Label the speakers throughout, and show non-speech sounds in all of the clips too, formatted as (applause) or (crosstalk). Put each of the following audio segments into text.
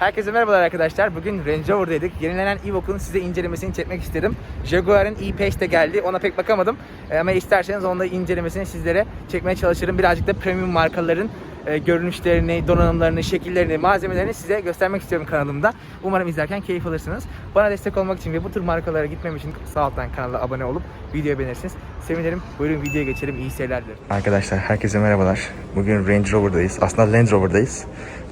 Speaker 1: Herkese merhabalar arkadaşlar. Bugün Range Rover'daydık. Yenilenen Evoque'un size incelemesini çekmek istedim. Jaguar'ın E-Pace de geldi. Ona pek bakamadım. E, Ama isterseniz onda incelemesini sizlere çekmeye çalışırım. Birazcık da premium markaların e, görünüşlerini, donanımlarını, şekillerini, malzemelerini size göstermek istiyorum kanalımda. Umarım izlerken keyif alırsınız. Bana destek olmak için ve bu tür markalara gitmem için sağ alttan kanala abone olup videoyu beğenirsiniz. Sevinirim. Buyurun videoya geçelim. İyi seyirler dilerim. Arkadaşlar herkese merhabalar. Bugün Range Rover'dayız. Aslında Land Rover'dayız.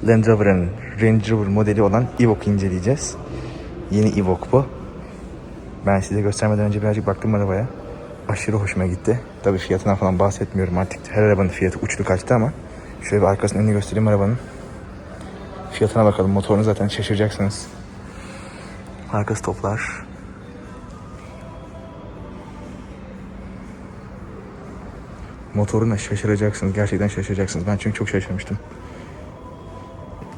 Speaker 1: Land Rover'ın Range Rover modeli olan Evoque'u inceleyeceğiz. Yeni Evoque bu. Ben size göstermeden önce birazcık baktım arabaya. Aşırı hoşuma gitti. Tabii fiyatından falan bahsetmiyorum artık. Her arabanın fiyatı uçtu kaçtı ama şöyle bir arkasının önünü göstereyim arabanın. Fiyatına bakalım. Motorunu zaten şaşıracaksınız. Arkası toplar. Motoruna şaşıracaksınız. Gerçekten şaşıracaksınız. Ben çünkü çok şaşırmıştım.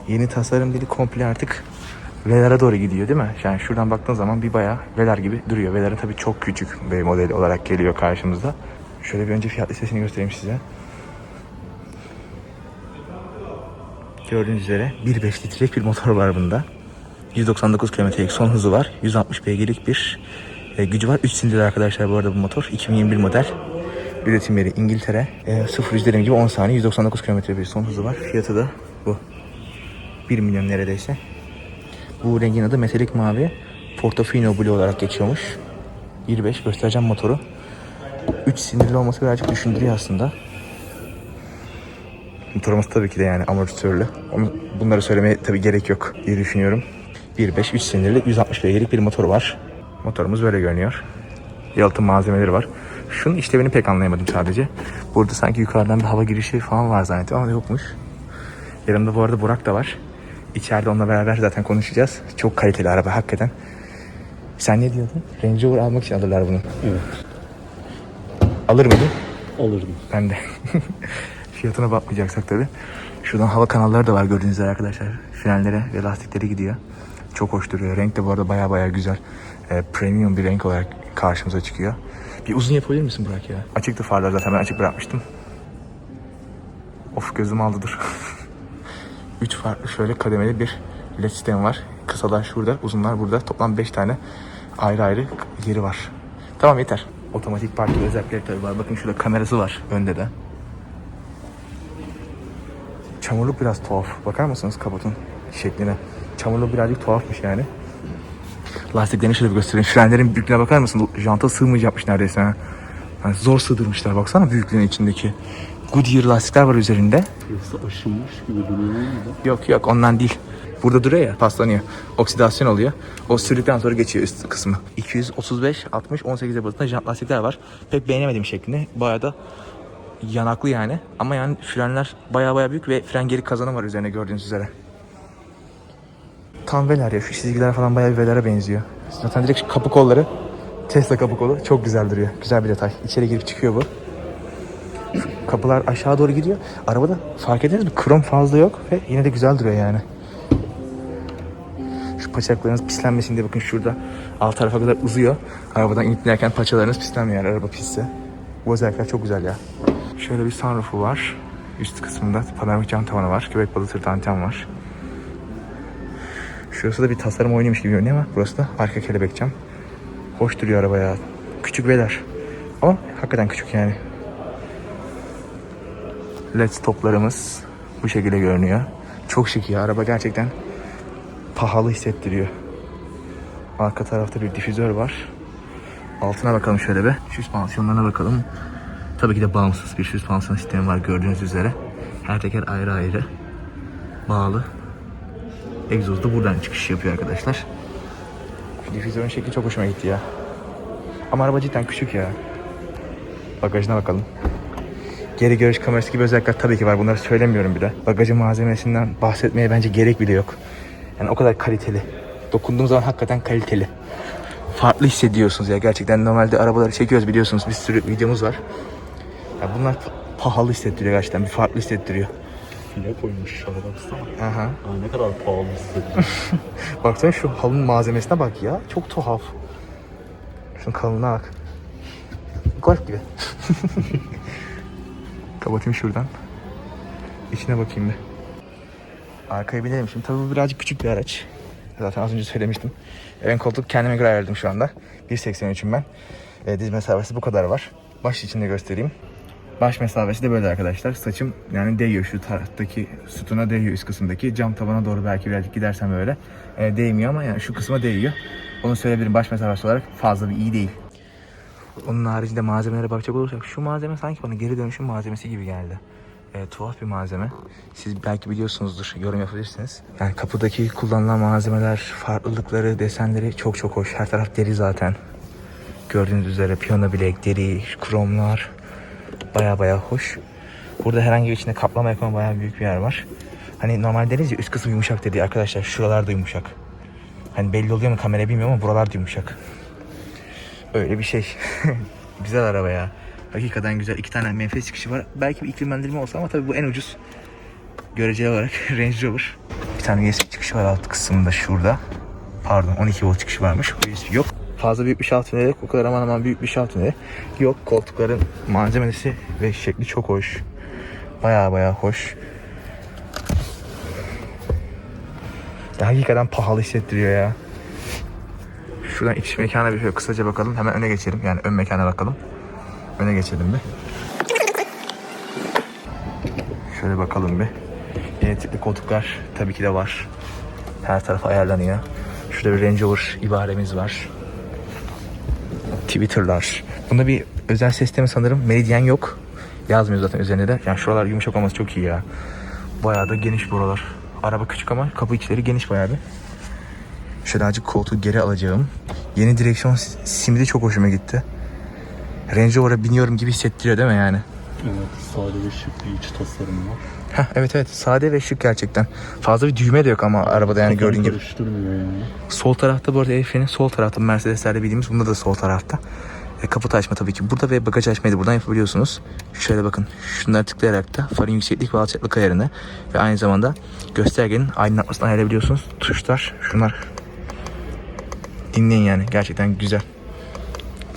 Speaker 1: Yeni tasarım dili komple artık Velar'a doğru gidiyor değil mi? Yani şuradan baktığın zaman bir bayağı Velar gibi duruyor. Velar'ın tabii çok küçük bir modeli olarak geliyor karşımızda. Şöyle bir önce fiyat listesini göstereyim size. Gördüğünüz üzere 1.5 litrelik bir motor var bunda. 199 km'lik son hızı var. 160 beygirlik bir e, gücü var. 3 silindir arkadaşlar bu arada bu motor. 2021 model. Üretim yeri İngiltere. E, 0 yüz dediğim gibi 10 saniye 199 km bir son hızı var. Fiyatı da bu. 1 milyon neredeyse. Bu rengin adı metalik mavi. Portofino Blue olarak geçiyormuş. 1.5 göstereceğim motoru. 3 silindirli olması birazcık düşündürüyor aslında. Motorumuz tabii ki de yani amortisörlü. Onu, bunları söylemeye tabii gerek yok diye düşünüyorum. 1.5 3 silindirli 160 beygirlik bir motor var. Motorumuz böyle görünüyor. Yalıtım malzemeleri var. Şunun işlevini pek anlayamadım sadece. Burada sanki yukarıdan bir hava girişi falan var zannettim ama yokmuş. Yanımda bu arada Burak da var. İçeride onunla beraber zaten konuşacağız. Çok kaliteli araba hakikaten. Sen ne diyordun? Range Rover almak için alırlar bunu.
Speaker 2: Evet.
Speaker 1: Alır mıydın?
Speaker 2: Alırdım.
Speaker 1: Ben de. (laughs) Fiyatına bakmayacaksak tabii. Şuradan hava kanalları da var gördüğünüz üzere arkadaşlar. Frenlere ve lastikleri gidiyor. Çok hoş duruyor. Renk de bu arada baya baya güzel. Ee, premium bir renk olarak karşımıza çıkıyor. Bir uzun yapabilir misin Burak ya? Açıktı farlar zaten ben açık bırakmıştım. Of gözüm aldı dur. (laughs) Üç farklı şöyle kademeli bir led sistemi var. Kısalar şurada, uzunlar burada. Toplam 5 tane ayrı ayrı yeri var. Tamam yeter. Otomatik park özellikleri tabii var. Bakın şurada kamerası var önde de. Çamurluk biraz tuhaf. Bakar mısınız kaputun şekline? Çamurluk birazcık tuhafmış yani. Lastiklerini şöyle bir göstereyim. Frenlerin büyüklüğüne bakar mısın? Janta sığmayacakmış neredeyse. Ha. Yani zor sığdırmışlar. Baksana büyüklüğün içindeki. Goodyear lastikler var üzerinde.
Speaker 2: Burası aşınmış gibi duruyor
Speaker 1: Yok yok ondan değil. Burada duruyor ya paslanıyor. Oksidasyon oluyor. O sürdükten sonra geçiyor üst kısmı. 235, 60, 18 arasında jant lastikler var. Pek beğenemedim şeklini. Bayağı da yanaklı yani. Ama yani frenler bayağı bayağı büyük ve fren geri kazanı var üzerine gördüğünüz üzere. Tam veler ya. Şu çizgiler falan bayağı bir velere benziyor. Zaten direkt kapı kolları Tesla kapı kolu çok güzel duruyor. Güzel bir detay. İçeri girip çıkıyor bu. Kapılar aşağı doğru gidiyor. Arabada fark ediniz mi? Krom fazla yok ve yine de güzel duruyor yani. Şu paçaklarınız pislenmesin diye bakın şurada alt tarafa kadar uzuyor. Arabadan inip paçalarınız pislenmiyor araba pisse. Bu özellikler çok güzel ya. Şöyle bir sunroofu var. Üst kısmında panoramik cam tavanı var. Köpek balığı anten var. Şurası da bir tasarım oynuyormuş gibi görünüyor ama burası da arka kelebek cam. Hoş duruyor araba. Küçük veler. Ama hakikaten küçük yani. LED stoplarımız bu şekilde görünüyor. Çok şık ya. Araba gerçekten pahalı hissettiriyor. Arka tarafta bir difüzör var. Altına bakalım şöyle bir. Süspansiyonlarına bakalım. Tabii ki de bağımsız bir süspansiyon sistemi var gördüğünüz üzere. Her teker ayrı ayrı bağlı. Egzoz da buradan çıkış yapıyor arkadaşlar. Şu difüzörün şekli çok hoşuma gitti ya. Ama araba cidden küçük ya. Bagajına bakalım. Geri görüş kamerası gibi özellikler tabii ki var. Bunları söylemiyorum bile. Bagajı malzemesinden bahsetmeye bence gerek bile yok. Yani o kadar kaliteli. Dokunduğum zaman hakikaten kaliteli. Farklı hissediyorsunuz ya gerçekten. Normalde arabaları çekiyoruz biliyorsunuz. Bir sürü videomuz var. Ya bunlar pa- pahalı hissettiriyor gerçekten. Bir farklı hissettiriyor.
Speaker 2: file koymuş şuna baksana.
Speaker 1: Aha.
Speaker 2: Aa, ne kadar pahalı hissediyorum. (laughs)
Speaker 1: Baksana şu halının malzemesine bak ya. Çok tuhaf. Şunun kalınlığına bak. Golf gibi. (laughs) Kapatayım şuradan. İçine bakayım bir. Arkaya binelim şimdi. Tabii bu birazcık küçük bir araç. Zaten az önce söylemiştim. Ön koltuk kendime göre ayarladım şu anda. 1.83'üm ben. E, diz mesafesi bu kadar var. Baş içinde göstereyim. Baş mesafesi de böyle arkadaşlar. Saçım yani değiyor şu taraftaki sütuna değiyor üst kısımdaki. Cam tabana doğru belki birazcık gidersem böyle e, değmiyor ama yani şu kısma değiyor. Onu söyleyebilirim baş mesafesi olarak fazla bir iyi değil. Onun haricinde malzemelere bakacak olursak şu malzeme sanki bana geri dönüşüm malzemesi gibi geldi. E, tuhaf bir malzeme. Siz belki biliyorsunuzdur, yorum yapabilirsiniz. Yani kapıdaki kullanılan malzemeler, farklılıkları, desenleri çok çok hoş. Her taraf deri zaten. Gördüğünüz üzere piyano bilek, deri, kromlar. Baya baya hoş. Burada herhangi bir içinde kaplama yapan baya büyük bir yer var. Hani normal deriz ya üst kısmı yumuşak dedi arkadaşlar. Şuralar da yumuşak. Hani belli oluyor mu kamera bilmiyorum ama buralar da yumuşak. Öyle bir şey. (laughs) güzel araba ya. Hakikaten güzel. İki tane menfez çıkışı var. Belki bir iklimlendirme olsa ama tabii bu en ucuz. Göreceli olarak (laughs) Range Rover. Bir tane USB çıkışı var alt kısmında şurada. Pardon 12 volt çıkışı varmış. USB yok. Fazla büyük bir şalt tüneli yok. O kadar aman aman büyük bir şalt tüneli yok. Koltukların malzemesi ve şekli çok hoş. Baya baya hoş. Ya hakikaten pahalı hissettiriyor ya. Şuradan iç mekana bir şöyle kısaca bakalım. Hemen öne geçelim. Yani ön mekana bakalım. Öne geçelim bir. Şöyle bakalım bir. Elektrikli koltuklar tabii ki de var. Her taraf ayarlanıyor. Şurada bir Range Rover ibaremiz var. Twitter'lar. Bunda bir özel sistemi sanırım. Meridian yok. Yazmıyor zaten üzerinde de. Yani şuralar yumuşak olması çok iyi ya. Bayağı da geniş buralar. Araba küçük ama kapı içleri geniş bayağı bir. Şöyle azıcık koltuğu geri alacağım. Yeni direksiyon simidi çok hoşuma gitti. Range Rover'a biniyorum gibi hissettiriyor değil mi yani?
Speaker 2: Evet sade ve şık bir iç tasarım var.
Speaker 1: Heh, evet evet sade ve şık gerçekten. Fazla bir düğme de yok ama arabada yani gördüğün gibi.
Speaker 2: karıştırmıyor yani.
Speaker 1: Sol tarafta bu arada el freni sol tarafta Mercedes'lerde bildiğimiz bunda da sol tarafta. E, kaput açma tabii ki burada ve bagaj açmayı da buradan yapabiliyorsunuz. Şöyle bakın şunları tıklayarak da farın yükseklik ve alçaklık ayarını ve aynı zamanda göstergenin aydınlatmasını ayarlayabiliyorsunuz. Tuşlar şunlar. Dinleyin yani gerçekten güzel.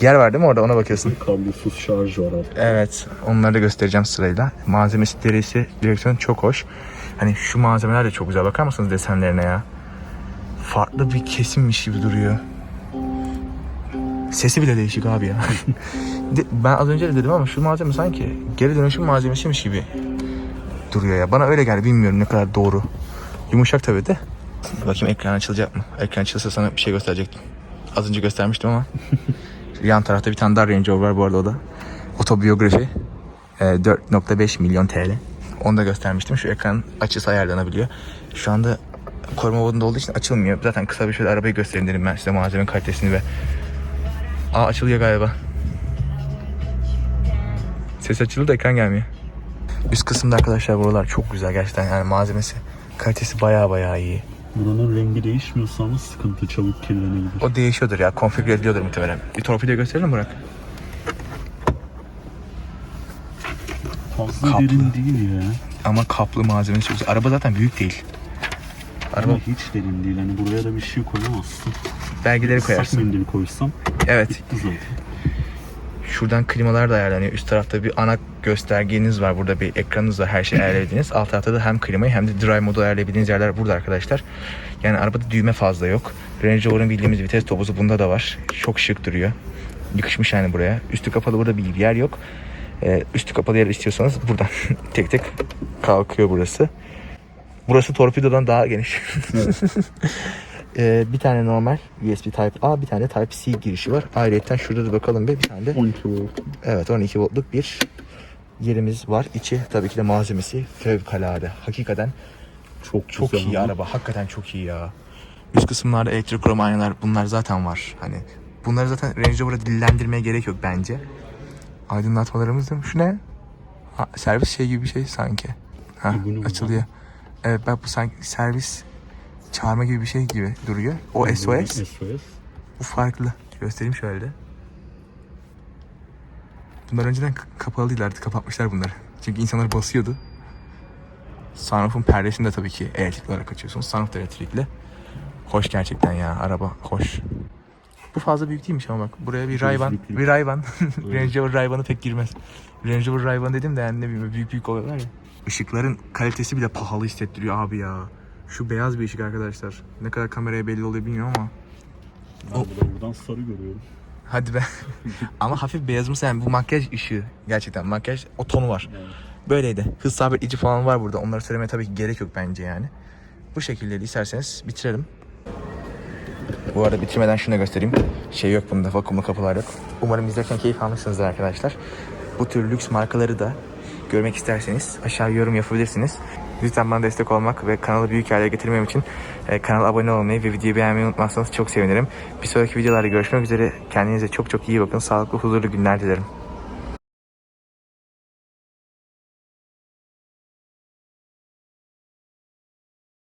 Speaker 1: Yer var değil mi orada ona bakıyorsun.
Speaker 2: Kablosuz şarj var altta.
Speaker 1: Evet, onları da göstereceğim sırayla. Malzemesi, derisi, direksiyon çok hoş. Hani şu malzemeler de çok güzel. Bakar mısınız desenlerine ya? Farklı bir kesimmiş gibi duruyor. Sesi bile değişik abi ya. (laughs) Ben az önce de dedim ama şu malzeme sanki geri dönüşüm malzemesiymiş gibi duruyor ya. Bana öyle geldi. Bilmiyorum ne kadar doğru. Yumuşak tabii de. Bakayım ekran açılacak mı? Ekran açılsa sana bir şey gösterecektim. Az önce göstermiştim ama. (laughs) Yan tarafta bir tane daha Range Rover var bu arada o da. Otobiyografi. Ee, 4.5 milyon TL. Onu da göstermiştim. Şu ekran açısı ayarlanabiliyor. Şu anda koruma modunda olduğu için açılmıyor. Zaten kısa bir şöyle arabayı göstereyim dedim ben size malzeme kalitesini ve... Aa açılıyor galiba. Ses açıldı da ekran gelmiyor. Üst kısımda arkadaşlar buralar çok güzel gerçekten yani malzemesi kalitesi baya baya iyi.
Speaker 2: Buranın rengi değişmiyorsa ama sıkıntı çabuk kirlenebilir.
Speaker 1: O değişiyordur ya konfigüre ediliyordur muhtemelen. Bir torpido gösterelim Burak?
Speaker 2: Fazla
Speaker 1: kaplı.
Speaker 2: derin değil ya.
Speaker 1: Ama kaplı malzemesi güzel. Araba zaten büyük değil. Araba
Speaker 2: Ama hiç derin değil. Hani buraya da bir şey koyamazsın.
Speaker 1: belgeleri koyarsın.
Speaker 2: mendil koysam
Speaker 1: Evet.
Speaker 2: bitti zaten.
Speaker 1: Şuradan klimalar da ayarlanıyor. Üst tarafta bir ana göstergeniz var. Burada bir ekranınız var. Her şeyi ayarlayabildiğiniz. Alt tarafta da hem klimayı hem de drive modu ayarlayabildiğiniz yerler burada arkadaşlar. Yani arabada düğme fazla yok. Range Rover'ın bildiğimiz vites topuzu bunda da var. Çok şık duruyor. Yakışmış yani buraya. Üstü kapalı burada bir yer yok. Ee, üstü kapalı yer istiyorsanız buradan (laughs) tek tek kalkıyor burası. Burası torpidodan daha geniş. (laughs) Ee, bir tane normal USB Type A, bir tane Type C girişi var. Ayrıca şurada da bakalım bir, bir tane de
Speaker 2: 12 volt.
Speaker 1: Evet 12 voltluk bir yerimiz var. İçi tabii ki de malzemesi fevkalade. Hakikaten
Speaker 2: Çok,
Speaker 1: çok
Speaker 2: güzel
Speaker 1: iyi
Speaker 2: ama
Speaker 1: araba. Hakikaten çok iyi ya. Üst kısımlarda elektrik krom aynalar bunlar zaten var. Hani bunları zaten Range Rover'a dillendirmeye gerek yok bence. Aydınlatmalarımız da şu ne? Ha, servis şey gibi bir şey sanki. Ha, açılıyor. Evet bak bu sanki servis çağırma gibi bir şey gibi duruyor. O SOS.
Speaker 2: SOS.
Speaker 1: Bu farklı. Göstereyim şöyle. Bunlar önceden kapalıydı artık kapatmışlar bunları. Çünkü insanlar basıyordu. Sunroof'un perdesini de tabii ki elektrikli olarak açıyorsunuz. Sunroof da elektrikli. Hoş gerçekten ya araba hoş. Bu fazla büyük değilmiş ama bak buraya bir Ray-Ban, bir Ray-Ban. (laughs) Range Rover Ray-Ban'ı pek girmez. Range Rover Ray-Ban dedim de yani ne bileyim büyük büyük oluyorlar ya. Işıkların kalitesi bile pahalı hissettiriyor abi ya. Şu beyaz bir ışık arkadaşlar. Ne kadar kameraya belli oluyor bilmiyorum ama.
Speaker 2: Ben de buradan sarı görüyorum.
Speaker 1: Hadi be. (laughs) ama hafif beyazımsı yani bu makyaj ışığı. Gerçekten makyaj o tonu var. Böyleydi. Hız sabitleyici falan var burada. Onları söylemeye tabii ki gerek yok bence yani. Bu şekilde isterseniz bitirelim. Bu arada bitirmeden şunu da göstereyim. Şey yok bunda vakumlu kapılar yok. Umarım izlerken keyif almışsınızdır arkadaşlar. Bu tür lüks markaları da görmek isterseniz aşağı yorum yapabilirsiniz. Lütfen bana destek olmak ve kanalı büyük hale getirmem için e, kanala abone olmayı ve videoyu beğenmeyi unutmazsanız çok sevinirim. Bir sonraki videolarda görüşmek üzere. Kendinize çok çok iyi bakın. Sağlıklı, huzurlu günler dilerim.